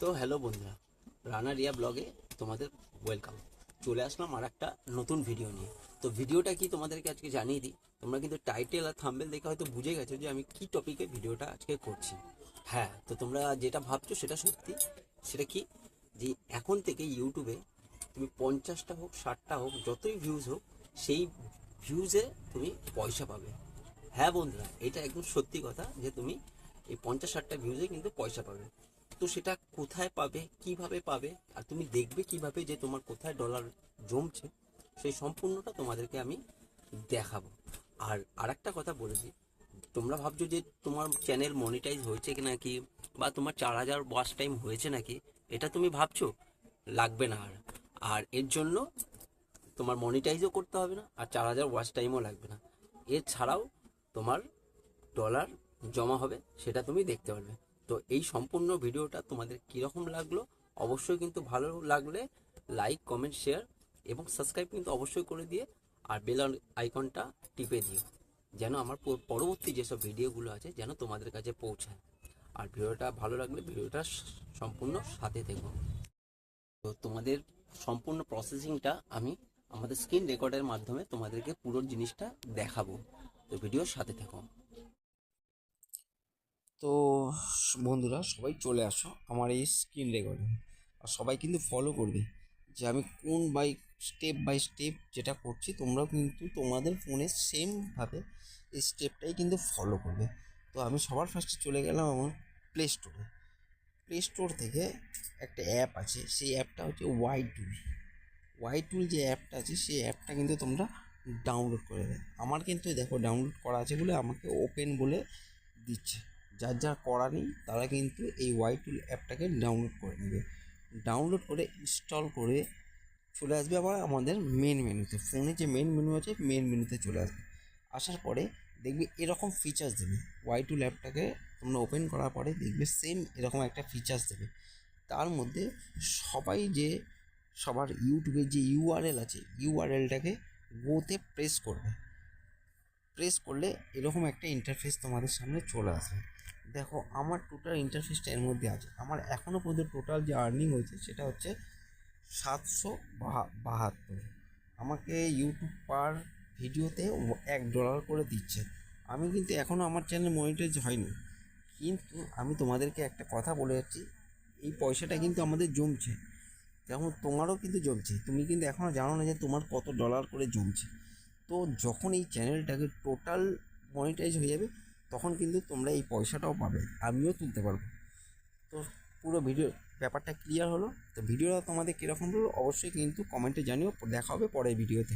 তো হ্যালো বন্ধুরা, রানা রিয়া ব্লগে তোমাদের ওয়েলকাম চলে আসলাম আর একটা নতুন ভিডিও নিয়ে। তো ভিডিওটা কি তোমাদেরকে আজকে জানিয়ে দিই? তোমরা কিন্তু টাইটেল আর থাম্বেল দেখে হয়তো বুঝে গেছো যে আমি কি টপিকে ভিডিওটা আজকে করছি। হ্যাঁ তো তোমরা যেটা ভাবছ সেটা সত্যি। সেটা কি? যে এখন থেকে ইউটিউবে তুমি পঞ্চাশটা হোক, ষাটটা হোক, যতই ভিউজ হোক, সেই ভিউজে তুমি পয়সা পাবে। হ্যাঁ বন্ধুরা, এটা একদম সত্যি কথা যে তুমি এই পঞ্চাশ, ষাটটা ভিউজে কিন্তু পয়সা পাবে। তো সেটা কোথায় পাবে, কীভাবে পাবে, আর তুমি দেখবে কীভাবে যে তোমার কোথায় ডলার জমছে, সেই সম্পূর্ণটা তোমাদেরকে আমি দেখাবো। আর আরেকটা কথা বলে দিই, তোমরা ভাবছ যে তোমার চ্যানেল মনিটাইজ হয়েছে কি নাকি বা তোমার চার হাজার ওয়াচ টাইম হয়েছে নাকি এটা তুমি ভাবছ? লাগবে না আর। আর এর জন্য তোমার মনিটাইজও করতে হবে না, আর চার হাজার ওয়াচ টাইমও লাগবে না। এছাড়াও তোমার ডলার জমা হবে, সেটা তুমি দেখতে পারবে। তো এই সম্পূর্ণ ভিডিওটা তোমাদের কীরকম লাগল? অবশ্যই কিন্তু ভালো লাগলে লাইক কমেন্ট শেয়ার এবং সাবস্ক্রাইব কিন্তু অবশ্যই করে দিয়ে আর বেল আইকনটা টিপে দিও, যেন আমার পরবর্তী যেসব ভিডিওগুলো আছে যেন তোমাদের কাছে পৌঁছায়। আর ভিডিওটা ভালো লাগলে ভিডিওটা সম্পূর্ণ সাথে থেকো। তো তোমাদের সম্পূর্ণ প্রসেসিংটা আমি আমাদের স্ক্রিন রেকর্ডের মাধ্যমে তোমাদেরকে পুরো জিনিসটা দেখাবো। তো ভিডিওর সাথে থেকো। তো বন্ধুরা, সবাই চলে আসো আমার এই স্ক্রিন রেকর্ডে। আর সবাই কিন্তু ফলো করবে যে আমি কোন বাই স্টেপ বাই স্টেপ যেটা করছি, তোমরাও কিন্তু তোমাদের ফোনে সেমভাবে এই স্টেপটাই কিন্তু ফলো করবে। তো আমি সবার ফার্স্টে চলে গেলাম আমার প্লে স্টোরে প্লে স্টোর থেকে একটা অ্যাপ আছে, সেই অ্যাপটা হচ্ছে ওয়াই টুল ওয়াই টুল যে অ্যাপটা আছে, সেই অ্যাপটা কিন্তু তোমরা ডাউনলোড করে দেবে। আমার কিন্তু দেখো ডাউনলোড করা আছে বলে আমাকে ওপেন বলে দিচ্ছে। যার যার করা নেই, তারা কিন্তু এই ওয়াই টুল অ্যাপটাকে ডাউনলোড করে নেবে। ডাউনলোড করে ইনস্টল করে চলে আসবে আবার আমাদের মেন মেনুতে। ফোনে যে মেন মেনু আছে মেন মেনুতে চলে আসবে। আসার পরে দেখবে এরকম ফিচার্স দেবে। ওয়াই টু অ্যাপটাকে তোমরা ওপেন করার পরে দেখবে সেম এরকম একটা ফিচার্স দেবে। তার মধ্যে সবাই যে, সবার ইউটিউবের যে ইউআরএল আছে ইউআরএলটাকে গোতে প্রেস করবে। প্রেস করলে এরকম একটা ইন্টারফেস তোমাদের সামনে চলে আসবে। দেখো, আমার টোটাল ইন্টারফেসটা এর মধ্যে আছে। আমার এখনও পর্যন্ত টোটাল যে আর্নিং হয়েছে, সেটা হচ্ছে সাতশো বাহাত্তর। আমাকে ইউটিউব পার ভিডিওতে এক ডলার করে দিচ্ছে। আমি কিন্তু এখনও আমার চ্যানেল মনিটাইজ হয়নি। কিন্তু আমি তোমাদেরকে একটা কথা বলে যাচ্ছি, এই পয়সাটা কিন্তু আমাদের জমছে। যেমন তোমারও কিন্তু জমছে। তুমি কিন্তু এখনও জানো না যে তোমার কত ডলার করে জমছে। তো যখন এই চ্যানেলটাকে টোটাল মনিটাইজ হয়ে যাবে তখন কিন্তু তোমরা এই পয়সাটাও পাবে, আমিও তুলতে পারব। তো পুরো ভিডিও, ব্যাপারটা ক্লিয়ার হলো। তো ভিডিওটা তোমাদের কীরকম হলো, অবশ্যই কিন্তু কমেন্টে জানিও। দেখা হবে পরের ভিডিওতে